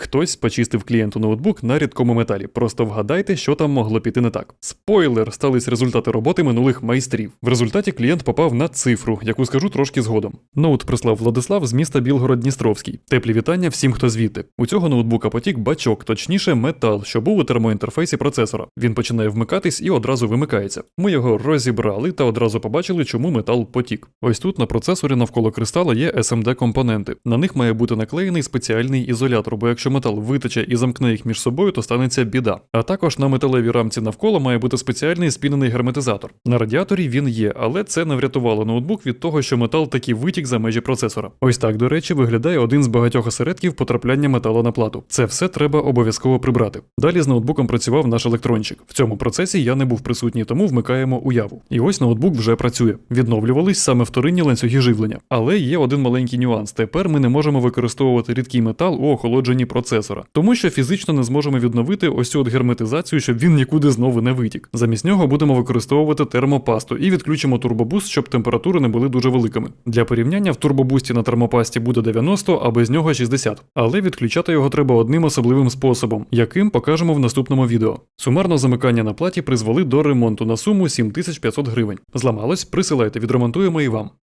Хтось почистив клієнту ноутбук на рідкому металі. Просто вгадайте, що там могло піти не так. Спойлер, стались результати роботи минулих майстрів. В результаті клієнт попав на цифру, яку скажу трошки згодом. Ноут прислав Владислав з міста Білгород-Дністровський. Теплі вітання всім, хто звідти. У цього ноутбука потік бачок, точніше метал, що був у термоінтерфейсі процесора. Він починає вмикатись і одразу вимикається. Ми його розібрали та одразу побачили, чому метал потік. Ось тут на процесорі навколо кристала є SMD компоненти. На них має бути наклеєний спеціальний ізолятор, бо якщо метал витече і замкне їх між собою, то станеться біда. А також на металевій рамці навколо має бути спеціальний спінений герметизатор. На радіаторі він є, але це не врятувало ноутбук від того, що метал таки витік за межі процесора. Ось так, до речі, виглядає один з багатьох осередків потрапляння металу на плату. Це все треба обов'язково прибрати. Далі з ноутбуком працював наш електрончик. В цьому процесі я не був присутній, тому вмикаємо уяву. І ось ноутбук вже працює. Відновлювались саме вторинні ланцюги живлення. Але є один маленький нюанс. Тепер ми не можемо використовувати рідкий метал у охолодженні процесора, тому що фізично не зможемо відновити ось цю от герметизацію, щоб він нікуди знову не витік. Замість нього будемо використовувати термопасту і відключимо турбобуст, щоб температури не були дуже великими. Для порівняння в турбобусті на термопасті буде 90, а без нього 60. Але відключати його треба одним особливим способом, яким покажемо в наступному відео. Сумарно замикання на платі призвели до ремонту на суму 7500 гривень. Зламалось, присилайте, відремонтуємо і вам.